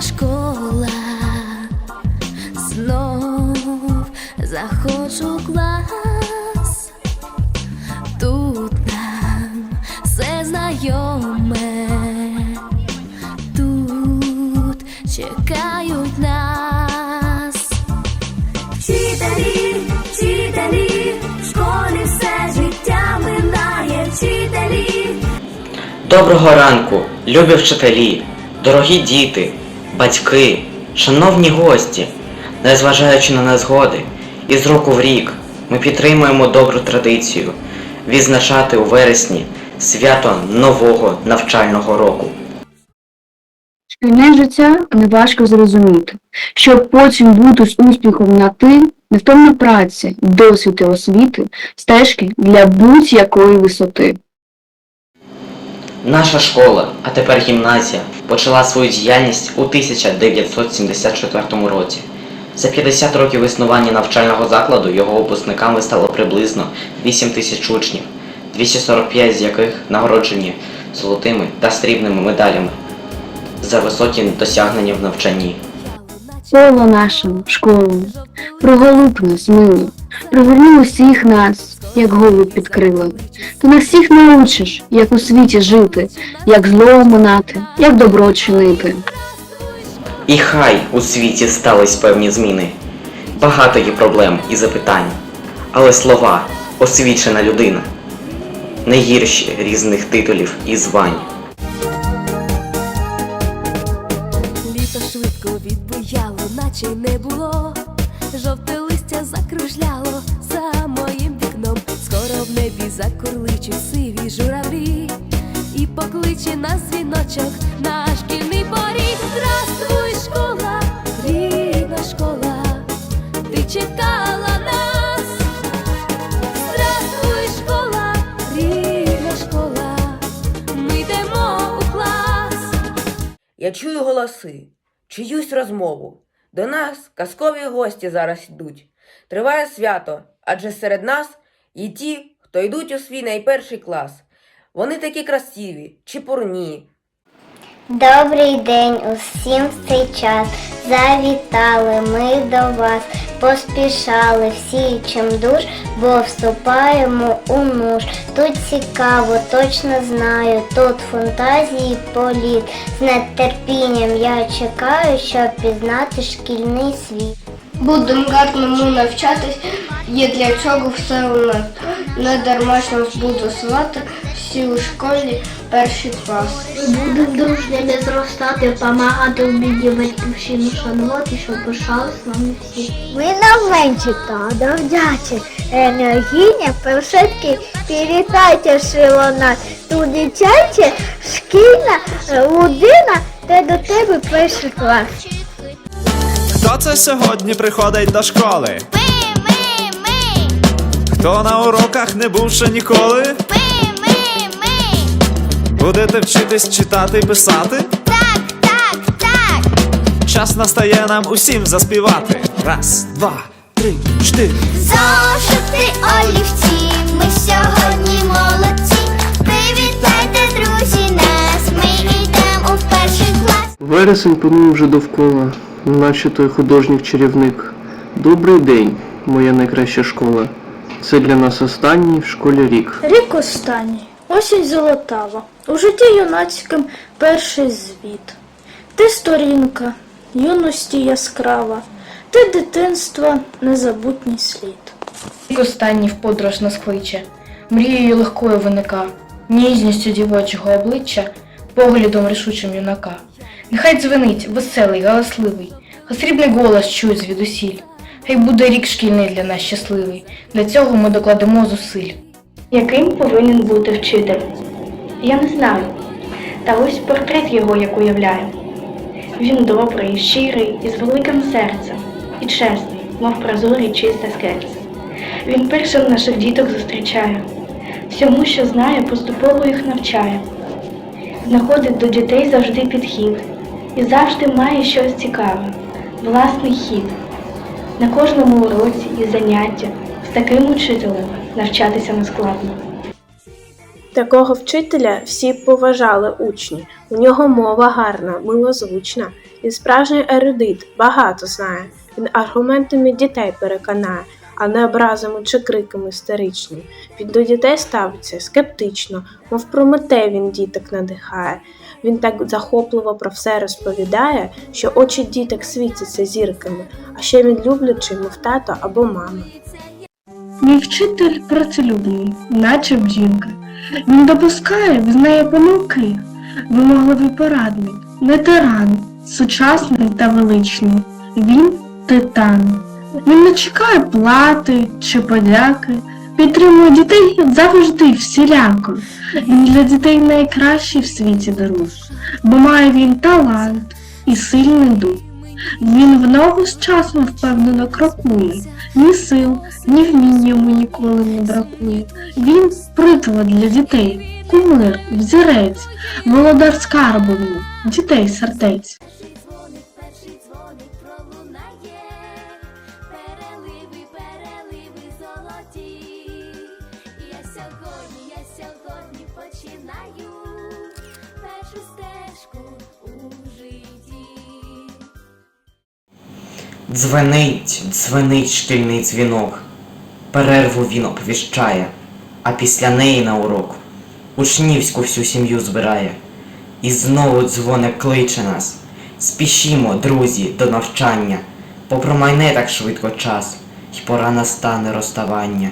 школа, знов заходжу в клас, тут там все знайоме, тут чекають нас, вчителі, вчителі, в школі все життя минає, вчителі. Доброго ранку, любі вчителі, дорогі діти батьки, шановні гості, незважаючи на незгоди, із року в рік ми підтримуємо добру традицію відзначати у вересні свято нового навчального року. Шкільне життя не важко зрозуміти. Щоб потім бути з успіхом на ти, невтомна праця, досвід і освіти, стежки для будь-якої висоти. Наша школа, а тепер гімназія, почала свою діяльність у 1974 році. За 50 років існування навчального закладу його випускниками стало приблизно 8 тисяч учнів, 245 з яких нагороджені золотими та срібними медалями за високі досягнення в навчанні. Коло нашим, школу, приголуб нас, мило, приверни усіх нас, як голуб під крила. Ти нас всіх научиш, як у світі жити, як зло оминати, як добро чинити. І хай у світі стались певні зміни, багато є проблем і запитань, але слова освічена людина не гірші різних титулів і звань. Літо швидко відбуяло, наче й не було. Покличе нас дзвіночок на шкільний поріг. Здравствуй, школа, рідна школа, ти чекала нас. Здравствуй, школа, рідна школа, ми йдемо у клас. Я чую голоси, чиюсь розмову. До нас казкові гості зараз йдуть. Триває свято, адже серед нас є ті, хто йдуть у свій найперший клас. Вони такі красиві, чепурні, Добрий день усім в цей час. Завітали ми до вас, поспішали всі чимдуж, бо вступаємо у нуж. Тут цікаво, точно знаю, тут фантазії політ. З нетерпінням я чекаю, щоб пізнати шкільний світ. Будемо гарно ми навчатись, є для цього все у нас. Не дарма ж нас буду звати всі у школі перший клас. Будемо дружнями зростати, помагати в біді батьківщину шанувати, щоб пишались нами всі. Ми на менші та довдячі, енергійні першитки, привітайте шилона. Тут дитяча шкільна людина, та до тебе перший клас. Хто це сьогодні приходить до школи? Ми, ми, ми, Хто на уроках не був ще ніколи? ми. Будете вчитись читати і писати? Так, так, так. Час настає нам усім заспівати. Раз, два, три, чотири. Зошити олівці, ми сьогодні молодці. Привітайте, друзі, нас, ми йдемо в перший клас. Вересень панує вже довкола, наче той художник чарівник. Добрий день, моя найкраща школа. Це для нас останній в школі рік. Рік останній, осінь золотава, у житті юнацьким перший звіт. Ти сторінка, юності яскрава, ти дитинства незабутній слід. Рік останній в подорож нас кличе, мрією легкою виника, ніжністю дівочого обличчя, поглядом рішучим юнака. Нехай дзвенить веселий, галасливий, хай срібний голос чує звідусіль. Хай буде рік шкільний для нас щасливий. Для цього ми докладемо зусиль. Яким повинен бути вчитель? Я не знаю. Та ось портрет його як уявляю. Він добрий, щирий і з великим серцем, і чесний, мов прозорий чисте скельце. Він першим наших діток зустрічає, всьому, що знає, поступово їх навчає. Знаходить до дітей завжди підхід і завжди має щось цікаве, власний хід. На кожному уроці і заняття таким учителем навчатися не складно. Такого вчителя всі поважали учні. У нього мова гарна, милозвучна. Він справжній ерудит, багато знає. Він аргументами дітей переконає, а не образами чи криками істеричні. Він до дітей ставиться скептично, мов Прометей він діток надихає. Він так захопливо про все розповідає, що очі діток світяться зірками, а ще він люблячий, мов тато або мама. Мій вчитель працелюбний, наче бджілка. Він допускає, визнає помилки, вимогливий порадник, не тиран, сучасний та величний. Він титан. Він не чекає плати чи подяки, підтримує дітей завжди всіляко. Він для дітей найкращий в світі дарує, бо має він талант і сильний дух. Він в ногу з часом впевнено крокує, ні сил, ні вмінь йому ніколи не бракує. Він приклад для дітей, кумир, взірець, володар скарбу дітей сердець. Дзвенить, дзвенить шкільний дзвінок. Перерву він оповіщає, а після неї на урок учнівську всю сім'ю збирає. І знову дзвоник кличе нас. Спішімо, друзі, до навчання, Попромайне так швидко час, й пора настане розставання.